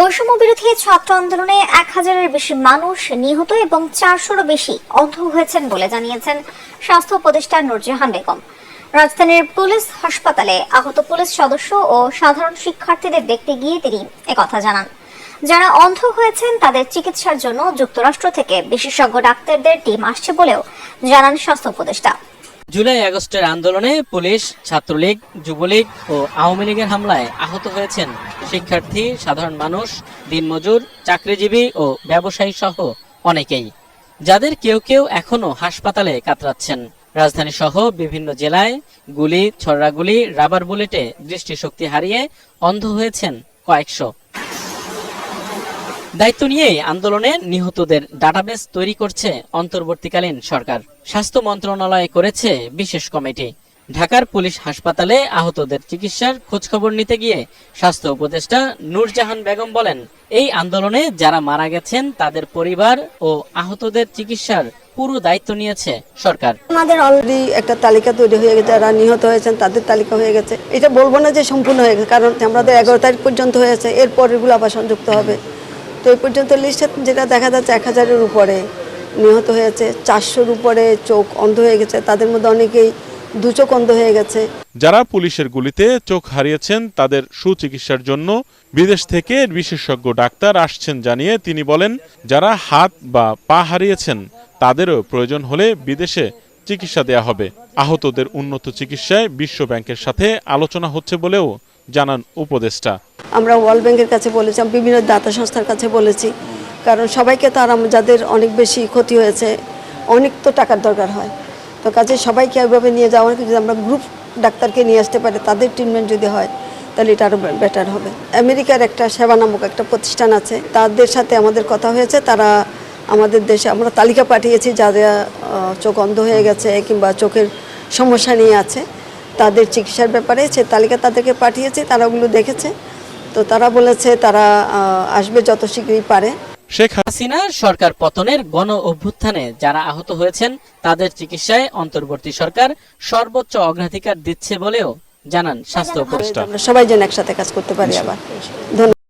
বৈষম্য বিরোধী ছাত্র আন্দোলনে এক হাজারের বেশি মানুষ নিহত এবং চারশোরও বেশি অন্ধ হয়েছেন বলে জানিয়েছেন স্বাস্থ্য উপদেষ্টা নুরজাহান বেগম। রাজধানীর পুলিশ হাসপাতালে আহত পুলিশ সদস্য ও সাধারণ শিক্ষার্থীদের দেখতে গিয়ে তিনি একথা জানান। যারা অন্ধ হয়েছেন, তাদের চিকিৎসার জন্য যুক্তরাষ্ট্র থেকে বিশেষজ্ঞ ডাক্তারদের টিম আসছে বলেও জানান স্বাস্থ্য উপদেষ্টা। জুলাই আগস্টের আন্দোলনে পুলিশ, ছাত্রলীগ, যুবলীগ ও আওয়ামী লীগের হামলায় আহত হয়েছেন শিক্ষার্থী, সাধারণ মানুষ, দিনমজুর, চাকরিজীবী ও ব্যবসায়ী সহ অনেকেই, যাদের কেউ কেউ এখনও হাসপাতালে কাতরাচ্ছেন। রাজধানী সহ বিভিন্ন জেলায় গুলি ছড়াগুলি রাবার বুলেটে দৃষ্টিশক্তি হারিয়ে অন্ধ হয়েছেন কয়েকশো দায়িত্ব নিয়েই আন্দোলনে নিহতদের ডাটাবেস তৈরি করছে অন্তর্বর্তীকালীন সরকার। স্বাস্থ্য মন্ত্রণালয় করেছে বিশেষ কমিটি। ঢাকার পুলিশ হাসপাতালে আহতদের চিকিৎসার খোঁজখবর নিতে গিয়ে স্বাস্থ্য উপদেষ্টা নূরজাহান বেগম বলেন, এই আন্দোলনে যারা মারা গেছেন, তাদের পরিবার ও আহতদের চিকিৎসার পুরো দায়িত্ব নিয়েছে সরকার। আমাদের অলরেডি একটা তালিকা তৈরি হয়ে গেছে, যারা নিহত হয়েছেন তাদের তালিকা হয়ে গেছে। এটা বলব না যে সম্পূর্ণ হয়ে গেছে, কারণ আমাদের এগারো তারিখ পর্যন্ত হয়েছে এর পরেরগুলো আবার সংযুক্ত হবে। তো এই পর্যন্ত লিস্টে যেটা দেখা যাচ্ছে এক হাজারের উপরে নিহত হয়েছে, চারশোর উপরে চোখ অন্ধ হয়ে গেছে, তাদের মধ্যে অনেকেই দু চোখ অন্ধ হয়ে গেছে। যারা পুলিশের গুলিতে চোখ হারিয়েছেন, তাদের সুচিকিৎসার জন্য বিদেশ থেকে বিশেষজ্ঞ ডাক্তার আসছেন জানিয়ে তিনি বলেন, যারা হাত বা পা হারিয়েছেন, তাদেরও প্রয়োজন হলে বিদেশে চিকিৎসা দেয়া হবে। আহতদের উন্নত চিকিৎসায় বিশ্ব ব্যাংকের সাথে আলোচনা হচ্ছে বলেও জানান উপদেষ্টা। আমরা ওয়ার্ল্ড ব্যাংকের কাছে বলেছি বিভিন্ন দাতা সংস্থার কাছে বলেছি। কারণ সবাইকে তো আর যাদের অনেক বেশি ক্ষতি হয়েছে, অনেক তো টাকার দরকার হয়। তো কাজে সবাইকে এভাবে নিয়ে যাওয়া যদি আমরা গ্রুপ ডাক্তারকে নিয়ে আসতে পারি, তাদের ট্রিটমেন্ট যদি হয়, তাহলে এটা আরও বেটার হবে। আমেরিকার একটা সেবা নামক একটা প্রতিষ্ঠান আছে, তাদের সাথে আমাদের কথা হয়েছে। তারা আমাদের দেশে, আমরা তালিকা পাঠিয়েছি যারা চোখ অন্ধ হয়ে গেছে কিংবা চোখের সমস্যা নিয়ে আছে। তাদের চিকিৎসার ব্যাপারে সে তালিকা তাদেরকে পাঠিয়েছে তারা ওগুলো দেখেছে। তো তারা বলেছে তারা আহ, আসবে যত শীঘ্রই পারে। শেখ হাসিনা সরকার পতনের গণ অভ্যুত্থানে যারা আহত হয়েছেন তাদের চিকিৎসায় অন্তর্বর্তী সরকার সর্বোচ্চ অগ্রাধিকার দিচ্ছে বলেও জানান স্বাস্থ্য উপদেষ্টা। আমরা সবাই যেন একসাথে কাজ করতে পারি আবার। ধন্যবাদ।